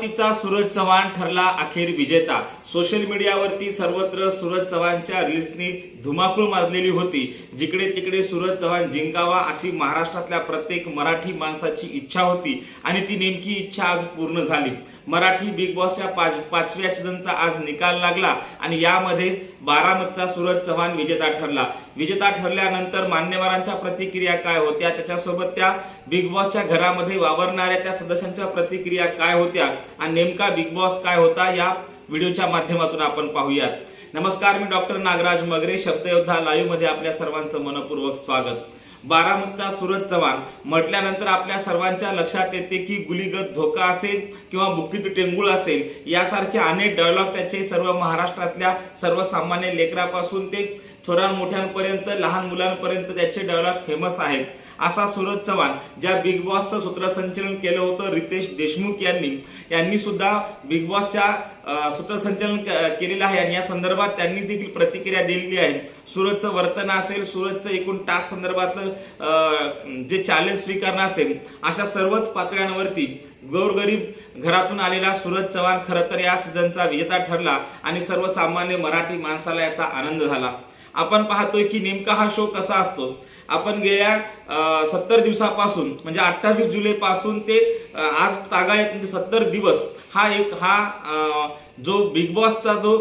बारामतीचा सूरज चव्हाण ठरला अखेर विजेता. सोशल मीडियावरती सर्वत्र सूरज चव्हाणच्या रिल्सनी धुमाकूळ माजलेली होती. जिकडे तिकडे सूरज चव्हाण जिंकावा अशी महाराष्ट्रातल्या प्रत्येक मराठी माणसाची इच्छा होती आणि ती नेमकी इच्छा आज पूर्ण झाली. मराठी बिग बॉसच्या पाच पाचव्या सीझनचा आज निकाल लागला आणि यामध्ये बारामतचा सूरज चव्हाण विजेता ठरला. विजेता ठरल्यानंतर मान्यवरांच्या प्रतिक्रिया काय होत्या? त्याच्यासोबत त्या बिग बॉसच्या घरामध्ये वावरणाऱ्या त्या सदस्यांच्या प्रतिक्रिया काय होत्या? आणि नेमका बिग बॉस काय होता? या व्हिडिओच्या माध्यमातून आपण पाहूयात. नमस्कार मी डॉक्टर नागराज मगरे शब्दयोद्धा लाईव्हमध्ये आपल्या सर्वांचं मनपूर्वक स्वागत. बारामतीचा सुरज चव्हाण म्हटल्यानंतर आपल्या सर्वांच्या लक्षात येते की गुलीगत धोका असेल किंवा बुक्कीत टेंगुळ असेल यासारखे अनेक डायलॉग त्याचे सर्व महाराष्ट्रातल्या सर्वसामान्य लेकरापासून ते थोरान मोठ्यांपर्यंत लहान मुलांपर्यंत त्याचे डायलॉग फेमस आहेत. असा सूरज चव्हाण ज्या बिग बॉसचं सूत्रसंचलन केलं होतं रितेश देशमुख यांनी यांनी सुद्धा बिग बॉसच्या सूत्रसंचलन केलेलं आहे आणि या संदर्भात त्यांनी देखील प्रतिक्रिया दिलेली आहे. सूरजचं वर्तन असेल सूरजचं एकूण टास्क संदर्भातलं अं, जे चॅलेंज स्वीकारणं असेल अशा सर्वच पातळ्यांवरती गोरगरीब घरातून आलेला सूरज चव्हाण खरं तर या सीझनचा विजेता ठरला आणि सर्वसामान्य मराठी माणसाला याचा आनंद झाला. आपण पाहतोय की नेमका हा शो कसा असतो? आपण गेल्या सत्तर दिवसापासून म्हणजे अठ्ठावीस जुलै पासून ते आज तागायत म्हणजे सत्तर दिवस हा एक हा जो बिग बॉसचा जो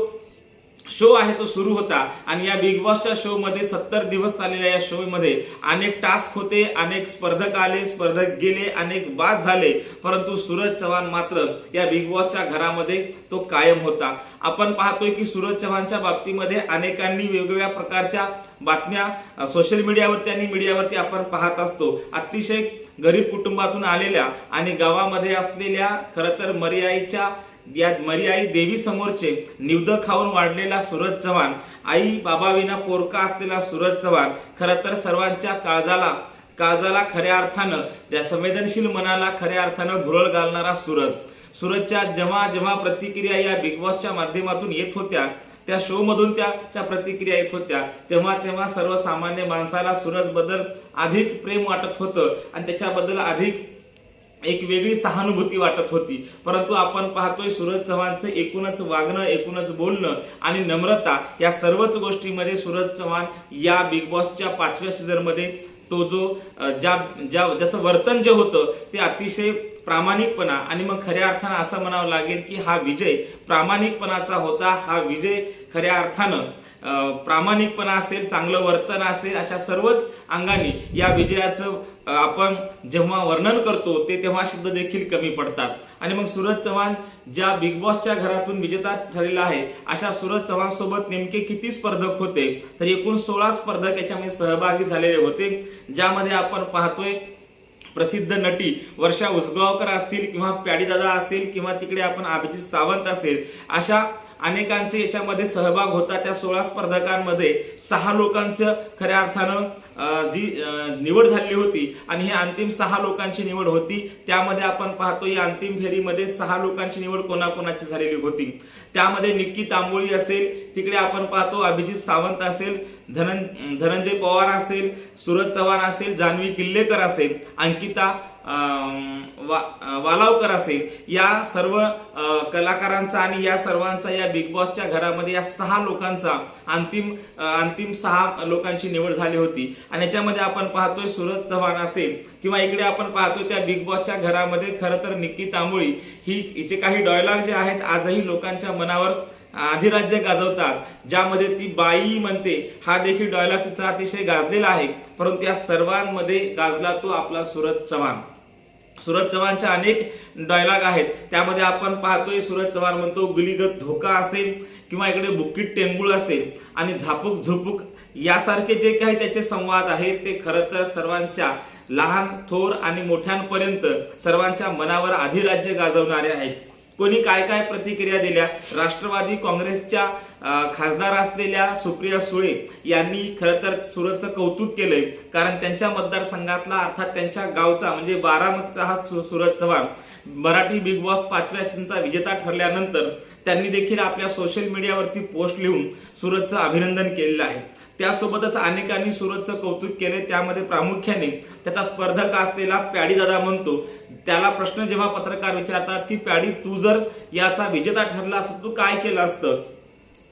शो आहे तो सुरू होता आणि या बिग बॉसच्या शो मध्ये सत्तर दिवस चाललेल्या या शो मध्ये अनेक टास्क होते अनेक स्पर्धक आले स्पर्धक गेले अनेक बाद झाले. परंतु सूरज चव्हाण मात्र या बिग बॉसच्या घरामध्ये तो कायम होता. आपण पाहतोय की सूरज चव्हाणच्या बाबतीमध्ये अनेकांनी वेगवेगळ्या प्रकारच्या बातम्या सोशल मीडियावरती आणि मीडियावरती आपण पाहत असतो. अतिशय गरीब कुटुंबातून आलेल्या आणि गावामध्ये असलेल्या खरं तर मर्याईच्या या मर्याई देवी समोरचे निवद खाऊन वाढलेला सूरज चव्हाण आई बाबाविना पोरका असलेला सूरज चव्हाण खरं तर सर्वांच्या काळजाला काळजाला खऱ्या अर्थानं त्या संवेदनशील मनाला खऱ्या अर्थानं भुरळ घालणारा सूरज. सूरजच्या जेव्हा जेव्हा प्रतिक्रिया या बिग बॉसच्या माध्यमातून येत होत्या. त्या शो मधून त्याच्या प्रतिक्रिया येत होत्या. तेव्हा तेव्हा सर्वसामान्य माणसाला सूरजबद्दल अधिक प्रेम वाटत होतं आणि त्याच्याबद्दल अधिक एक वेगळी सहानुभूती वाटत होती. परंतु आपण पाहतोय सूरज चव्हाणचं एकूणच वागणं एकूणच बोलणं आणि नम्रता या सर्वच गोष्टीमध्ये सूरज चव्हाण या बिग बॉसच्या पाचव्या सीझनमध्ये तो जो ज्या ज्या ज्याचं वर्तन जे होतं ते अतिशय प्रामाणिकपणा आणि मग खऱ्या अर्थानं असं म्हणावं लागेल की हा विजय प्रामाणिकपणाचा होता हा विजय खऱ्या अर्थानं. प्रामाणिकपणा असेल चांगलं वर्तन असेल अशा सर्वच अंगाने या विजयाचं आपण जेव्हा वर्णन करतो ते तेव्हा शब्द देखील कमी पडतात. आणि मग सूरज चव्हाण ज्या बिग बॉसच्या घरातून विजेता ठरलेला आहे अशा सूरज चव्हाण सोबत नेमके किती स्पर्धक होते? तर एकूण सोळा स्पर्धक याच्यामध्ये सहभागी झालेले होते ज्यामध्ये आपण पाहतोय प्रसिद्ध नटी वर्षा उसगावकर असतील किंवा प्याडीदादा असेल किंवा तिकडे आपण अभिजित सावंत असेल अशा अनेकांचे याच्यामध्ये सहभाग होता. त्या सोळा स्पर्धकांमध्ये सहा लोकांचं खऱ्या अर्थानं जी निवड झालेली होती आणि ही अंतिम सहा लोकांची निवड होती. त्यामध्ये आपण पाहतो या अंतिम फेरीमध्ये सहा लोकांची निवड कोणाकोणाची झालेली होती. त्यामध्ये निक्की तांबोळी असेल तिकडे आपण पाहतो अभिजित सावंत असेल धनं धनंजय पवार असेल सूरज चव्हाण असेल जान्हवी किल्लेकर असेल अंकिता वा- अं, वालावकर असेल या सर्व कलाकारांचा आणि या सर्वांचा या बिग बॉसच्या घरामध्ये या सहा लोकांचा अंतिम अंतिम सहा लोकांची निवड झाली होती. आणि याच्यामध्ये आपण पाहतोय सुरज चव्हाण असेल किंवा इकडे आपण पाहतोय त्या बिग बॉसच्या घरामध्ये खरं तर निक्की तांबोळी. ही हिचे काही डॉयलॉग जे आहेत आजही लोकांच्या मनावर अधिराज्य गाजवतात. ज्यामध्ये ती बाई म्हणते हा देखील डॉयलॉग तिचा अतिशय गाजलेला आहे. परंतु या सर्वांमध्ये गाजला तो आपला सुरज चव्हाण. सूरज चव्हाणच्या अनेक डायलॉग आहेत. त्यामध्ये आपण पाहतोय सूरज चव्हाण म्हणतो गुलीगत धोका असेल किंवा इकडे बुक्कीट टेंगुळ असेल आणि झापूक झुपूक यासारखे जे काही त्याचे संवाद आहेत ते खरं तर सर्वांच्या लहान थोर आणि मोठ्यांपर्यंत सर्वांच्या मनावर अधिराज्य गाजवणारे आहेत. कोणी काय काय प्रतिक्रिया दिल्या? राष्ट्रवादी काँग्रेसच्या खासदार असलेल्या सुप्रिया सुळे यांनी खरं तर सुरतचं कौतुक केलंय. कारण त्यांच्या मतदारसंघातला अर्थात त्यांच्या गावचा म्हणजे बारामतीचा हा सु- सूरज चव्हाण मराठी बिग बॉस पाचव्या सीझनचा विजेता ठरल्यानंतर त्यांनी देखील आपल्या सोशल मीडियावरती पोस्ट लिहून सूरजचं अभिनंदन केलेलं आहे. त्यासोबतच अनेकांनी सूरजचं कौतुक केले त्यामध्ये प्रामुख्याने त्याचा स्पर्धक असलेला प्याडी दादा म्हणतो त्याला प्रश्न जेव्हा पत्रकार विचारतात की प्याडी तू जर याचा विजेता ठरला असता तू काय केलं असतं?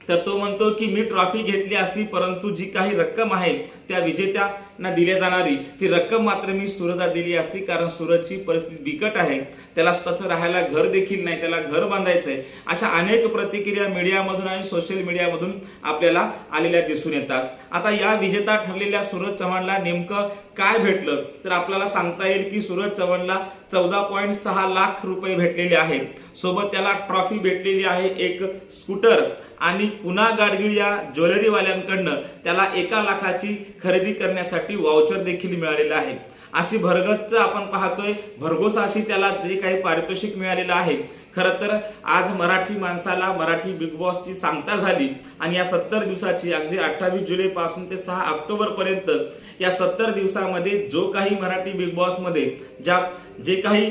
तर तो म्हणतो की मी ट्रॉफी घेतली असती परंतु जी काही रक्कम आहे त्या विजेत्यांना दिली जाणारी ती रक्कम मात्र मी सुरतला दिली असती कारण सूरजची परिस्थिती बिकट आहे. त्याला स्वतःचं राहायला घर देखील नाही त्याला घर बांधायचं आहे अशा अनेक प्रतिक्रिया मीडियामधून आणि सोशल मीडियामधून आपल्याला आलेल्या दिसून येतात. आता या विजेता ठरलेल्या सूरज चव्हाणला नेमकं काय भेटलं? तर आपल्याला सांगता येईल की सूरज चव्हाणला चौदा पॉईंट सहा लाख रुपये भेटलेले आहेत. सोबत त्याला ट्रॉफी भेटलेली आहे एक स्कूटर. आणि पुन्हा गाडगीळ या ज्वेलरीवाल्यांकडनं त्याला एका लाखाची खरेदी करण्यासाठी वाउचर देखील मिळालेलं आहे. अशी भरगच्च आपण पाहतोय भरघोस अशी त्याला जे काही पारितोषिक मिळालेलं आहे. खरं तर आज मराठी माणसाला मराठी बिग बॉसची सांगता झाली आणि या सत्तर दिवसाची अगदी अठ्ठावीस जुलै पासून ते सहा ऑक्टोबर पर्यंत या सत्तर दिवसामध्ये जो काही मराठी बिग बॉसमध्ये ज्या जे काही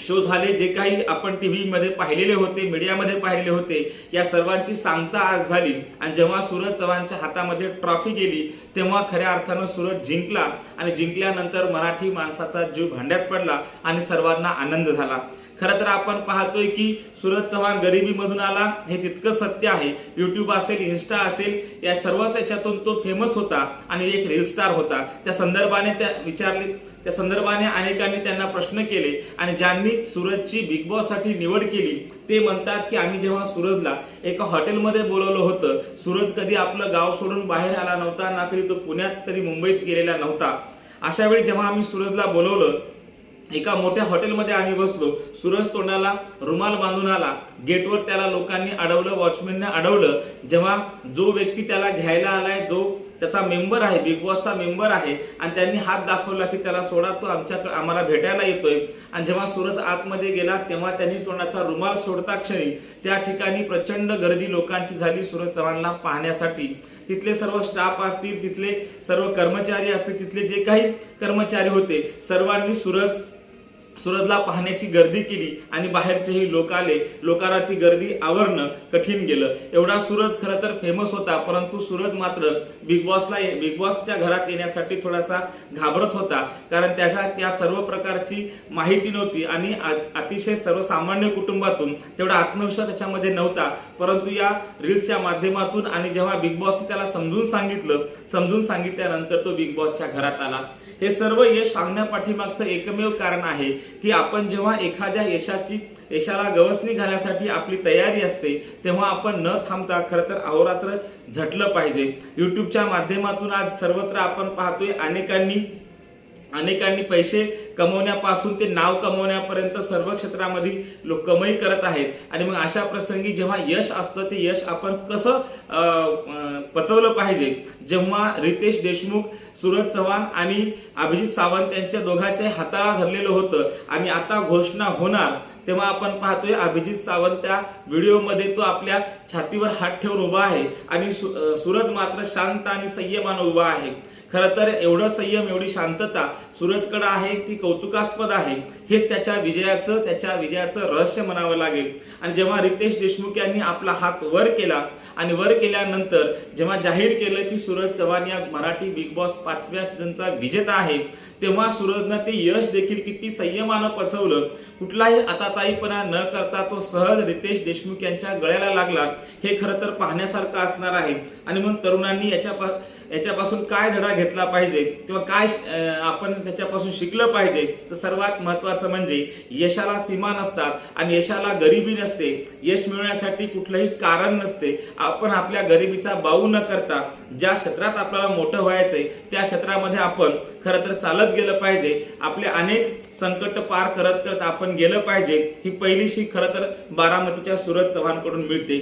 शो झाले जे काही आपण टीव्ही मध्ये पाहिलेले होते मीडियामध्ये पाहिलेले होते या सर्वांची सांगता आज झाली. आणि जेव्हा सूरज चव्हाणच्या हातामध्ये ट्रॉफी गेली तेव्हा खऱ्या अर्थानं सूरज जिंकला आणि जिंकल्यानंतर मराठी माणसाचा जीव भांड्यात पडला आणि सर्वांना आनंद झाला. खरं तर आपण पाहतोय की सूरज चव्हाण गरिबीमधून आला हे तितकं सत्य आहे. युट्यूब असेल इन्स्टा असेल या सर्वच याच्यातून तो फेमस होता आणि एक रील स्टार होता. त्या संदर्भाने त्या विचारले त्या संदर्भाने अनेकांनी त्यांना प्रश्न केले आणि ज्यांनी सूरजची बिग बॉससाठी निवड केली ते म्हणतात की आम्ही जेव्हा सूरजला एका हॉटेलमध्ये बोलवलं होतं सूरज कधी आपलं गाव सोडून बाहेर आला नव्हता ना कधी तो पुण्यात कधी मुंबईत गेलेला नव्हता. अशा वेळी जेव्हा आम्ही सूरजला बोलवलं एका मोठ्या हॉटेलमध्ये आम्ही बसलो सूरज तोंडाला रुमाल बांधून आला गेटवर त्याला लोकांनी अडवलं वॉचमॅनने अडवलं जेव्हा जो व्यक्ती त्याला घ्यायला आलाय जो त्याचा मेंबर आहे बिग बॉसचा मेंबर आहे आणि त्यांनी हात दाखवला की त्याला सोडा तो आमच्याकडे आम्हाला भेटायला येतोय. आणि जेव्हा सूरज आतमध्ये गेला तेव्हा त्यांनी तोंडाचा रुमाल सोडता क्षणी त्या ठिकाणी प्रचंड गर्दी लोकांची झाली सूरज चव्हाणला पाहण्यासाठी. तिथले सर्व स्टाफ असतील तिथले सर्व कर्मचारी असतील तिथले जे काही कर्मचारी होते सर्वांनी सूरज सूरजला पाहण्याची गर्दी केली आणि बाहेरचेही लोक आले. लोकांना ती गर्दी आवरणं कठीण गेलं. एवढा सूरज खरं तर फेमस होता परंतु सूरज मात्र बिग बॉसला बिग बॉसच्या घरात येण्यासाठी थोडासा घाबरत होता. कारण त्याचा त्या सर्व प्रकारची माहिती नव्हती आणि अतिशय सर्वसामान्य कुटुंबातून तेवढा आत्मविश्वास त्याच्यामध्ये नव्हता. परंतु या रील्सच्या माध्यमातून आणि जेव्हा बिग बॉसने त्याला समजून सांगितलं समजून सांगितल्यानंतर तो बिग बॉसच्या घरात आला. हे सर्व यश सांगण्यापाठीमागचं एकमेव कारण आहे की आपण जेव्हा एखाद्या यशाची यशाला गवसणी घालण्यासाठी आपली तयारी असते तेव्हा आपण न थांबता खरं तर अहोरात्र झटलं पाहिजे. युट्यूबच्या माध्यमातून आज सर्वत्र आपण पाहतोय अनेकांनी अनेकांनी पैसे कमवण्यापासून ते नाव कमवण्यापर्यंत सर्व क्षेत्रामध्ये लोक कमाई करत आहेत. आणि मग अशा प्रसंगी जेव्हा यश असतं ते यश आपण कसं पचवलं पाहिजे? जेव्हा रितेश देशमुख सूरज चव्हाण आणि अभिजित सावंत यांच्या दोघांच्या हाताला धरलेलं होतं आणि आता घोषणा होणार तेव्हा आपण पाहतोय अभिजित सावंत त्या व्हिडिओमध्ये तो आपल्या छातीवर हात ठेवून उभा आहे आणि सूरज मात्र शांत आणि संयमानं उभा आहे. खरं तर एवढं संयम एवढी शांतता सूरजकडे आहे ती कौतुकास्पद आहे. हेच त्याच्या विजयाचं त्याच्या विजयाचं रहस्य म्हणावं लागेल. आणि जेव्हा रितेश देशमुख यांनी आपला हात वर केला आणि वर केल्यानंतर जेव्हा जाहीर केलं की सूरज चव्हाण या मराठी बिग बॉस पाचव्या सीझनचा विजेता आहे तेव्हा सूरजनं ते यश देखील किती संयमानं पचवलं. कुठलाही आताताईपणा न करता तो सहज रितेश देशमुख यांच्या गळ्याला लागला. हे खरं तर पाहण्यासारखं असणार आहे. आणि मग तरुणांनी याच्या याच्यापासून काय धडा घेतला पाहिजे किंवा काय आपण त्याच्यापासून शिकलं पाहिजे तर सर्वात महत्वाचं म्हणजे यशाला सीमा नसतात आणि यशाला गरिबी नसते. यश मिळवण्यासाठी कुठलंही कारण नसते. आपण आपल्या गरिबीचा बाऊ न करता ज्या क्षेत्रात आपल्याला मोठं व्हायचंय त्या क्षेत्रामध्ये आपण खरं तर चालत गेलं पाहिजे. आपले अनेक संकट पार करत करत आपण गेलं पाहिजे. ही पहिलीशी खरं तर बारामतीच्या सूरज चव्हाणकडून मिळते.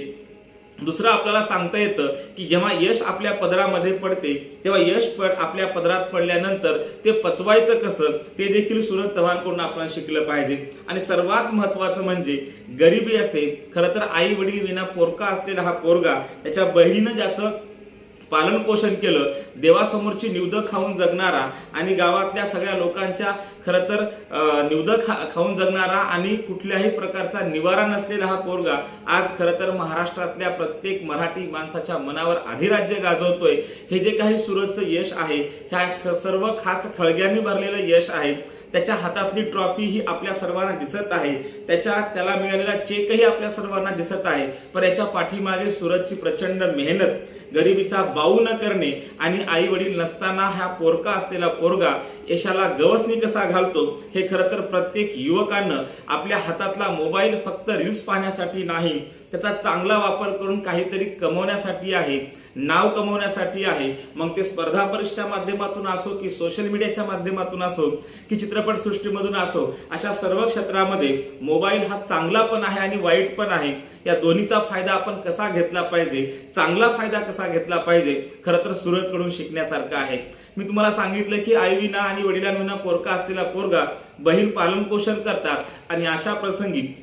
दुसरं आपल्याला सांगता येतं की जेव्हा यश आपल्या पदरामध्ये पडते तेव्हा यश पड आपल्या पदरात पडल्यानंतर ते पचवायचं कसं ते देखील सूरज चव्हाणकडून आपण शिकलं पाहिजे. आणि सर्वात महत्वाचं म्हणजे गरिबी असेल खरं तर आई वडील विना पोरका असलेला हा पोरगा त्याच्या बहिणीनं ज्याचं पालन पोषण केलं देवासमोरची निवद खाऊन जगणारा आणि गावातल्या सगळ्या लोकांच्या खरं तर निवदं निवद खा खाऊन जगणारा आणि कुठल्याही प्रकारचा निवारा नसलेला हा पोरगा आज खरं तर महाराष्ट्रातल्या प्रत्येक मराठी माणसाच्या मनावर अधिराज्य गाजवतोय. हे जे काही सुरतचं यश आहे ह्या सर्व खाच खळग्यांनी भरलेलं यश आहे. त्याच्या हातातली ट्रॉफी ही आपल्या सर्वांना दिसत आहे. त्याच्या त्याला मिळालेला चेकही आपल्या सर्वांना दिसत आहे. पण याच्या पाठीमागे सुरतची प्रचंड मेहनत. गरिबीचा बाऊ न करणे आणि आई वडील नसताना हा पोरका असलेला पोरगा यशाला गवसणी कसा घालतो हे खरं तर प्रत्येक युवकानं आपल्या हातातला मोबाईल फक्त रील्स पाहण्यासाठी नाही त्याचा चांगला वापर करून काहीतरी कमवण्यासाठी आहे नाव कमवण्यासाठी आहे. मग ते स्पर्धा परीक्षेच्या माध्यमातून असो की सोशल मीडियाच्या माध्यमातून असो की चित्रपट सृष्टीमधून असो अशा सर्व क्षेत्रामध्ये मोबाईल हा चांगला पण आहे आणि वाईट पण आहे. या दोन्हीचा फायदा आपण कसा घेतला पाहिजे? चांगला फायदा कसा घेतला पाहिजे? खरं तर सूरजकडून शिकण्यासारखं आहे. मी तुम्हाला सांगितलं की आईविना आणि वडिलांविना पोरका असलेला पोरगा बहीण पालन पोषण करतात आणि अशा प्रसंगी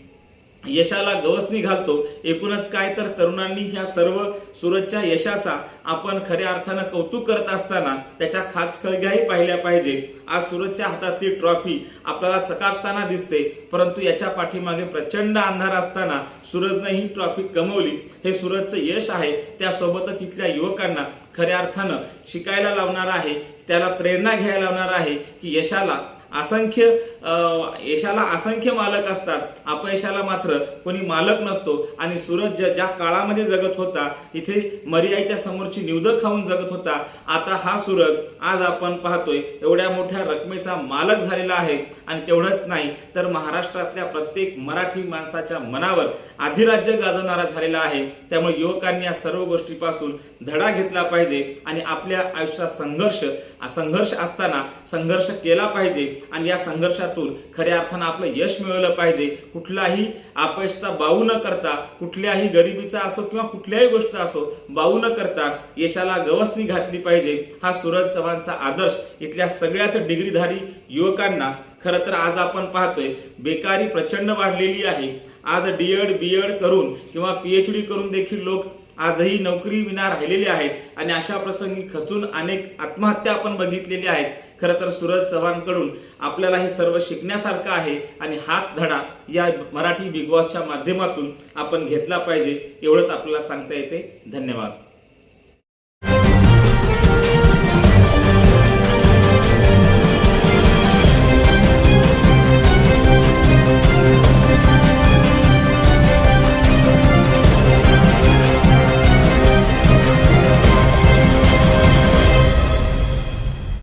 यशाला गवसणी घालतो. एकूणच काय तर तरुणांनी ह्या सर्व सूरजच्या यशाचा आपण खऱ्या अर्थानं कौतुक करत असताना त्याच्या खाच खळग्याही पाहिल्या पाहिजे. आज सूरजच्या हातातली ट्रॉफी आपल्याला चकाकताना दिसते परंतु याच्या पाठीमागे प्रचंड अंधार असताना सूरजनं ही ट्रॉफी कमवली. हे सूरजचं यश आहे. त्यासोबतच इथल्या युवकांना खऱ्या अर्थानं शिकायला लावणार आहे. त्याला प्रेरणा घ्यायला लावणार आहे की यशाला असंख्य यशाला असंख्य मालक असतात. अपयशाला मात्र कोणी मालक नसतो. आणि सूरज ज्या- ज्या काळामध्ये जगत होता इथे मर्याईच्या समोरची निवद खाऊन जगत होता आता हा सूरज आज आपण पाहतोय एवढ्या मोठ्या रकमेचा मालक झालेला आहे. आणि तेवढंच नाही तर महाराष्ट्रातल्या प्रत्येक मराठी माणसाच्या मनावर अधिराज्य गाजवणारा झालेला आहे. त्यामुळे युवकांनी या सर्व गोष्टीपासून धडा घेतला पाहिजे. आणि आपल्या आयुष्यात संघर्ष संघर्ष असताना संघर्ष केला पाहिजे. आणि या संघर्षात यशातून खऱ्या अर्थानं आपलं यश मिळवलं पाहिजे. कुठलाही अपयशचा बाऊ न करता कुठल्याही गरिबीचा असो किंवा कुठल्याही गोष्ट असो बाऊ न करता यशाला गवसणी घातली पाहिजे. हा सूरज चव्हाणचा आदर्श इथल्या सगळ्याच डिग्रीधारी युवकांना. खरं तर आज आपण पाहतोय बेकारी प्रचंड वाढलेली आहे. आज डीएड बीएड करून किंवा पीएचडी करून देखील लोक आजही नोकरी विना राहिलेले आहेत. आणि अशा प्रसंगी खचून अनेक आत्महत्या आपण बघितलेल्या आहेत. खरं तर सूरज चव्हाणकडून आपल्याला हे सर्व शिकण्यासारखं आहे आणि हाच धडा या मराठी बिग बॉसच्या माध्यमातून आपण घेतला पाहिजे एवढंच आपल्याला सांगता येते. धन्यवाद.